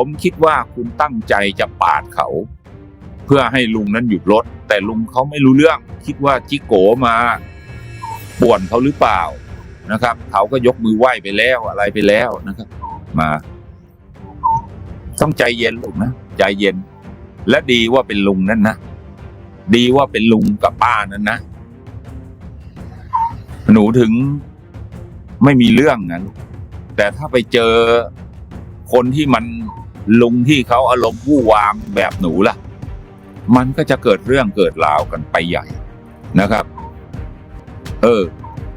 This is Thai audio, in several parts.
ผมคิดว่าคุณตั้งใจจะปาดเขา เพื่อให้ลุงนั้นหยุดรถ แต่ลุงเขาไม่รู้เรื่อง คิดว่าจิโกมาป่วนเขาหรือเปล่านะครับ เขาก็ยกมือไหว้ไปแล้วอะไรไปแล้วนะครับ มา ต้องใจเย็นลูกนะใจเย็น และดีว่าเป็นลุงนั่นนะดีว่าเป็นลุงกับป้านั้นนะหนูถึงไม่มีเรื่องนะแต่ถ้าไปเจอคนที่มัน ลุงที่เขาอารมณ์วู่วามแบบหนูล่ะ มันก็จะเกิดเรื่องเกิดราวกันไปใหญ่นะครับ เออ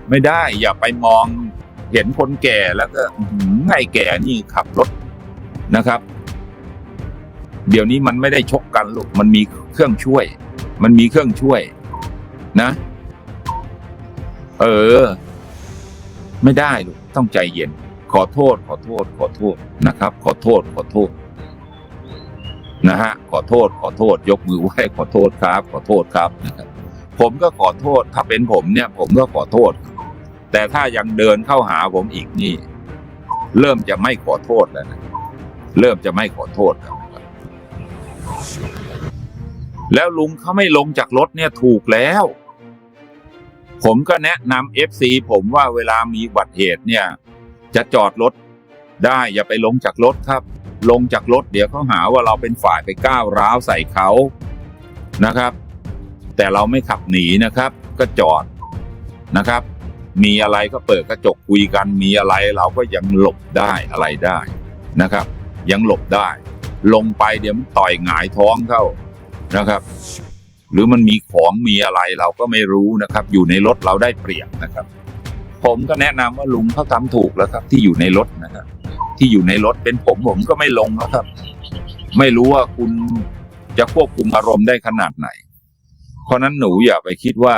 ไม่ได้อย่าไปมองเห็นคนแก่แล้วก็อื้อหือไงแก่นี่ขับรถนะครับ เดี๋ยวนี้มันไม่ได้ชกกันลูกมันมีเครื่องช่วย มันมีเครื่องช่วย นะ เออ ไม่ได้ลูกต้องใจเย็น ขอโทษ ขอโทษ ขอโทษนะครับ ขอโทษ ขอโทษ นะฮะขอโทษขอโทษ ยกมือไหว้ขอโทษครับ ขอโทษครับนะครับ ผมก็ขอโทษถ้าเป็นผมเนี่ย ผมก็ขอโทษ แต่ถ้ายังเดินเข้าหาผมอีกนี่ เริ่มจะไม่ขอโทษแล้วนะเริ่มจะไม่ขอโทษแล้วนะครับ แล้วลุงเขาไม่ลงจากรถเนี่ยถูกแล้ว ผมก็แนะนำเอฟซีผมว่าเวลามีอุบัติเหตุเนี่ย จะจอดรถได้อย่าไปลงจากรถครับ ลงจากรถเดี๋ยวเขาหาว่าเราเป็นฝ่ายไปก้าวร้าวใส่เขานะครับ แต่เราไม่ขับหนีนะครับ ก็จอดนะครับ มีอะไรก็เปิดกระจกคุยกันมีอะไรเราก็ยังหลบได้อะไรได้นะครับ ยังหลบได้ ลงไปเดี๋ยวมันต่อยหงายท้องเข้านะครับ หรือมันมีของมีอะไรเราก็ไม่รู้นะครับ อยู่ในรถเราได้เปรียบนะครับ ผมก็แนะนำว่าลุงเขาทำถูกแล้วครับที่อยู่ในรถนะครับ ที่อยู่ในรถเป็นผมผมก็ไม่ลงแล้วครับ ไม่รู้ว่าคุณจะควบคุมอารมณ์ได้ขนาดไหน เพราะนั้นหนูอย่าไปคิดว่า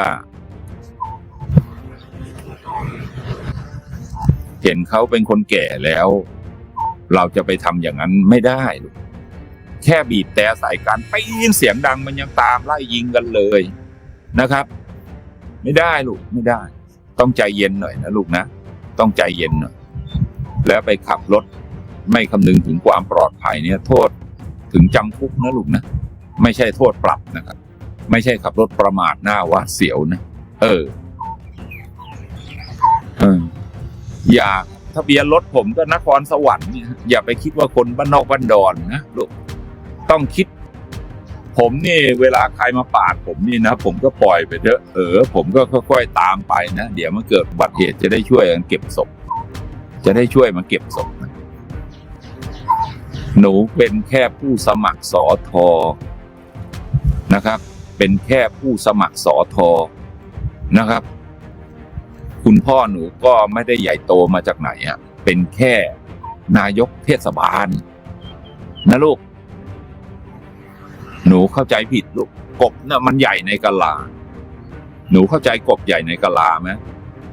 เห็นเขาเป็นคนแก่แล้ว เราจะไปทำอย่างนั้นไม่ได้ลูกแค่บีบแต่ใส่กันไปยินเสียงดังมันยังตามไล่ยิงกันเลยนะครับ ไม่ได้ลูกไม่ได้ ต้องใจเย็นหน่อยนะลูกนะ ต้องใจเย็นหน่อย แล้วไปขับรถไม่คำนึงถึงความปลอดภัยเนี่ยโทษถึงจำคุกนะลูกนะ ไม่ใช่โทษปรับนะครับ ไม่ใช่ขับรถประมาทหน้าว่าเสียวนะ เออ เออ อย่าทะเบียนรถผมก็นครสวรรค์เนี่ยอย่าไปคิดว่าคนบ้านนอกบ้านดอนนะลูกต้องคิด ผมนี่เวลาใครมาปาดผมนี่นะผมก็ปล่อยไปเถอะเออ ผมก็ค่อยๆตามไปนะ เดี๋ยวมันเกิดอุบัติเหตุจะได้ช่วยกันเก็บศพ จะได้ช่วยมาเก็บศพหนูเป็นแค่ผู้สมัครสอทอนะครับ เป็นแค่ผู้สมัครสอทอนะครับ คุณพ่อหนูก็ไม่ได้ใหญ่โตมาจากไหนอะเป็นแค่นายกเทศบาล นะลูก หนูเข้าใจผิดลูกกบน่ะมันใหญ่ในกะลา หนูเข้าใจกบใหญ่ในกะลาไหม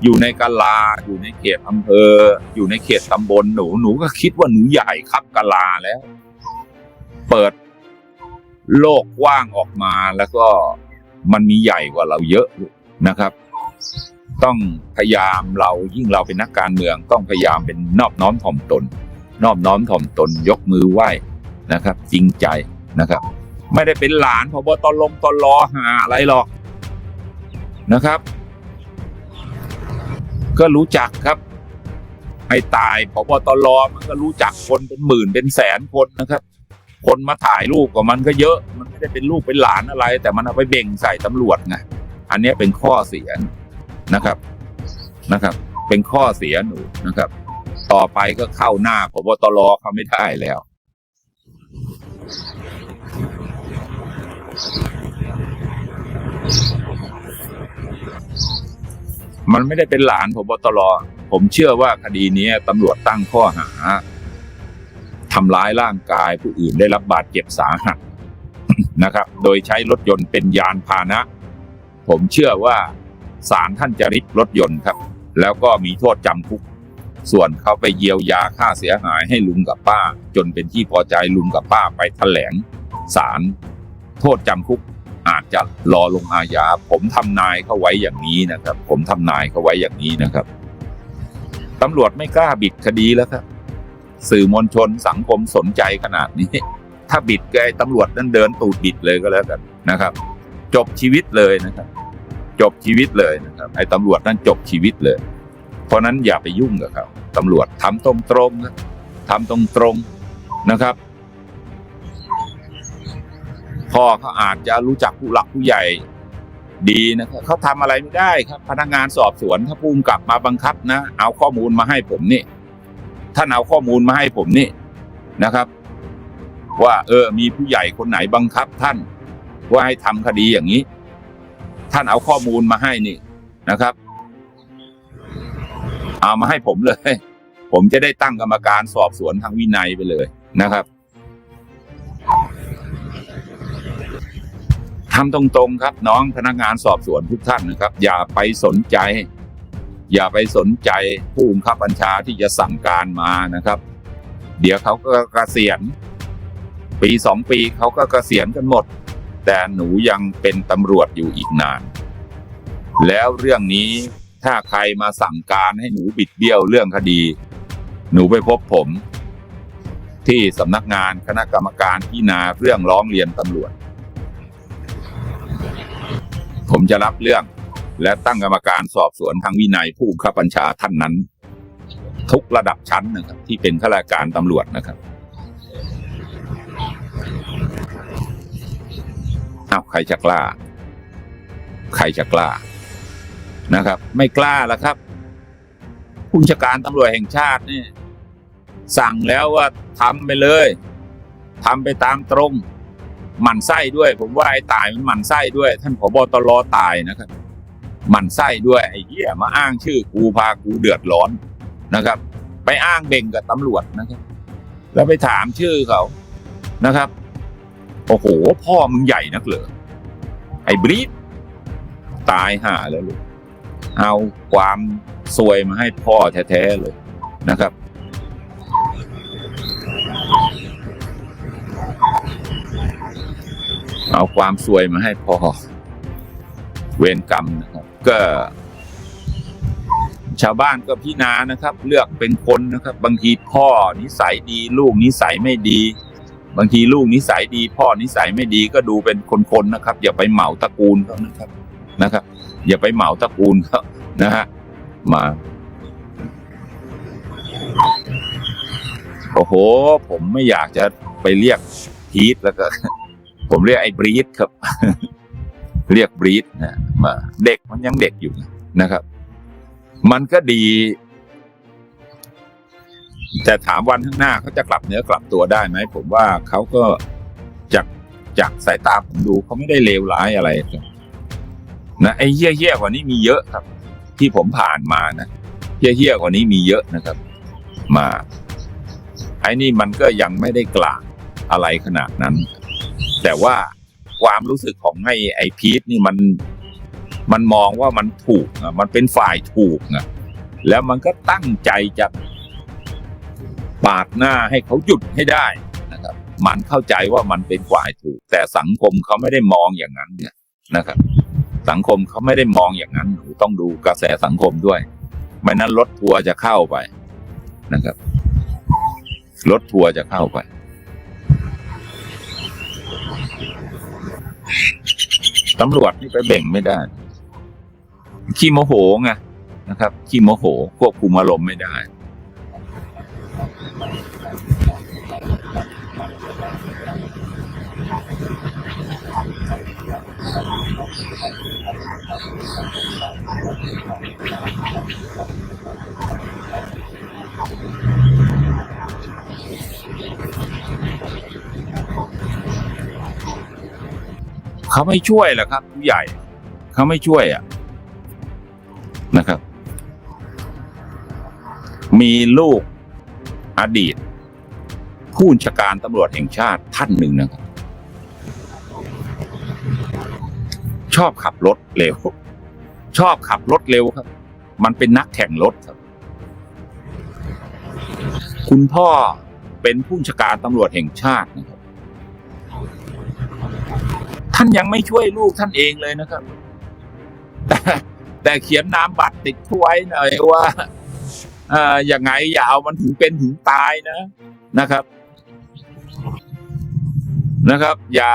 อยู่ในกะลา อยู่ในเขตอำเภอ อยู่ในเขตตำบลหนูหนูก็คิดว่าหนูใหญ่ครับกะลาแล้ว เปิดโลกกว้างออกมาแล้วก็มันมีใหญ่กว่าเราเยอะนะครับ ต้องพยายามเรายิ่งเราเป็นนักการเมือง ต้องพยายามเป็นนอบน้อมถ่อมตน นอบน้อมถ่อมตน ยกมือไหว้นะครับ จริงใจนะครับ ไม่ได้เป็นหลานพบตลงตลอหาอะไรหรอกนะครับ ก็รู้จักครับให้ตายพบตลมันก็รู้จักคนเป็นหมื่นเป็นแสนคนนะครับ คนมาถ่ายรูปกับมันก็เยอะ มันไม่ได้เป็นลูกเป็นหลานอะไร แต่มันเอาไปเบ่งใส่ตำรวจไงอันนี้เป็นข้อเสียนะครับนะครับ เป็นข้อเสียหนูนะครับ ต่อไปก็เข้าหน้าพบตรเขาไม่ได้แล้ว มันไม่ได้เป็นหลานพบตรผมเชื่อว่าคดีนี้ตำรวจตั้งข้อหาทำร้ายร่างกายผู้อื่นได้รับบาดเจ็บสาหัสนะครับ โดยใช้รถยนต์เป็นยานพาหนะ ผมเชื่อว่าศาลท่านจะริบรถยนต์ครับ แล้วก็มีโทษจำคุก ส่วนเขาไปเยียวยาค่าเสียหายให้ลุงกับป้า จนเป็นที่พอใจลุงกับป้าไปแถลงศาลโทษจำคุก อาจจะรอลงอาญาผมทำนายเขาไว้อย่างนี้นะครับ ผมทำนายเขาไว้อย่างนี้นะครับตำรวจไม่กล้าบิดคดีแล้วครับ สื่อมวลชนสังคมสนใจขนาดนี้ ถ้าบิดก็ไอ้ตำรวจนั่นเดินตูดบิดเลยก็แล้วกันนะครับ จบชีวิตเลยนะครับ จบชีวิตเลยนะครับ ไอ้ตำรวจนั่นจบชีวิตเลย เพราะนั้นอย่าไปยุ่งกับเขาตำรวจทำตรงตรงๆครับทำตรงตรงนะครับ พ่อเขาอาจจะรู้จักผู้หลักผู้ใหญ่ดีนะครับเขาทำอะไรไม่ได้ครับ พนักงานสอบสวนถ้าพุ่มกลับมาบังคับนะ เอาข้อมูลมาให้ผมนี่ ท่านเอาข้อมูลมาให้ผมนี่นะครับ ว่า เออ มีผู้ใหญ่คนไหนบังคับท่าน ว่าให้ทำคดีอย่างนี้ ท่านเอาข้อมูลมาให้นี่นะครับ เอามาให้ผมเลย ผมจะได้ตั้งกรรมการสอบสวนทางวินัยไปเลยนะครับ ทำตรงๆครับ น้องพนักงานสอบสวนทุกท่านนะครับ อย่าไปสนใจ อย่าไปสนใจผู้บังคับบัญชาที่จะสั่งการมานะครับ เดี๋ยวเขาก็เกษียณ ปีสองปีเขาก็เกษียณกันหมด แต่หนูยังเป็นตำรวจอยู่อีกนาน แล้วเรื่องนี้ถ้าใครมาสั่งการให้หนูบิดเบี้ยวเรื่องคดี หนูไปพบผม ที่สำนักงานคณะกรรมการพิจารณาเรื่องร้องเรียนตำรวจ ผมจะรับเรื่อง และตั้งกรรมการสอบสวนทางวินัยผู้บังคับบัญชาท่านนั้น ทุกระดับชั้นนะครับ ที่เป็นข้าราชการตำรวจนะครับอ้าวใครจะกล้า ใครจะกล้านะครับ ไม่กล้าแล้วครับผู้บัญชการตำรวจแห่งชาติเนี่ยสั่งแล้วว่าทำไปเลยทำไปตามตรง หมั่นไส้ด้วย ผมว่าไอ้ตายมันหมั่นไส้ด้วย ท่านผบตรตายนะครับหมั่นไส้ด้วยไอ้เหี้ยมาอ้างชื่อกูพากูเดือดร้อนนะครับ ไปอ้างเบ่งกับตำรวจนะครับ แล้วไปถามชื่อเขานะครับโอ้โหพ่อมึงใหญ่นักเหรอไอ้บรีดตายห่าแล้วลูกเอาความซวยมาให้พ่อแท้ๆเลยนะครับ เอาความซวยมาให้พ่อเวรกรรมนะครับ ก็ ชาวบ้านก็พิจารณานะครับ เลือกเป็นคนนะครับ บางทีพ่อนิสัยดี ลูกนิสัยไม่ดี บางทีลูกนิสัยดี พ่อนิสัยไม่ดีก็ดูเป็นคนๆนะครับ อย่าไปเหมาตระกูลเขานะครับนะครับ อย่าไปเหมาตระกูลเขานะฮะมาโอ้โห ผมไม่อยากจะไปเรียกฮีทแล้วก็ ผมเรียกไอ้บรีดครับ เรียกบรีดนะมาเด็กมันยังเด็กอยู่นะครับ มันก็ดี แต่ถามวันข้างหน้าเขาจะกลับเนื้อกลับตัวได้ไหมผมว่าเขาก็จากจากสายตาผมดูเขาไม่ได้เลวร้ายอะไรนะไอ้เหี้ยเหี้ยๆกว่านี้มีเยอะครับ ที่ผมผ่านมานะเหี้ยเหี้ยๆกว่านี้มีเยอะนะครับ มาไอ้นี่มันก็ยังไม่ได้กล่าอะไรขนาดนั้น แต่ว่าความรู้สึกของไอ้ไอ้พีทนี่มันมันมองว่ามันถูกอะมันเป็นฝ่ายถูกอะแล้วมันก็ตั้งใจจะปาดหน้าให้เขาหยุดให้ได้นะครับ มันเข้าใจว่ามันเป็นฝ่ายถูก แต่สังคมเขาไม่ได้มองอย่างนั้นเนี่ยนะครับ สังคมเขาไม่ได้มองอย่างนั้นหนูต้องดูกระแสสังคมด้วยไม่นั้นรถทัวร์จะเข้าไปนะครับรถทัวร์จะเข้าไป ตำรวจนี่ไปเบ่งไม่ได้ ขี้โมโหไงนะครับขี้โมโหควบคุมอารมณ์ไม่ได้ เขาไม่ช่วยหรอครับ ผู้ใหญ่ เขาไม่ช่วยอะนะครับ มีลูกอดีต ผู้บัญชาการตำรวจแห่งชาติท่านหนึ่งนะครับ ชอบขับรถเร็ว ชอบขับรถเร็วครับ มันเป็นนักแข่งรถครับ คุณพ่อเป็นผู้บัญชาการตำรวจแห่งชาตินะครับ ท่านยังไม่ช่วยลูกท่านเองเลยนะครับ แต่แต่เขียนนามบัตรติดไว้หน่อยว่าอย่างไงอย่าเอามันถึงเป็นถึงตายนะนะครับ นะครับ อย่า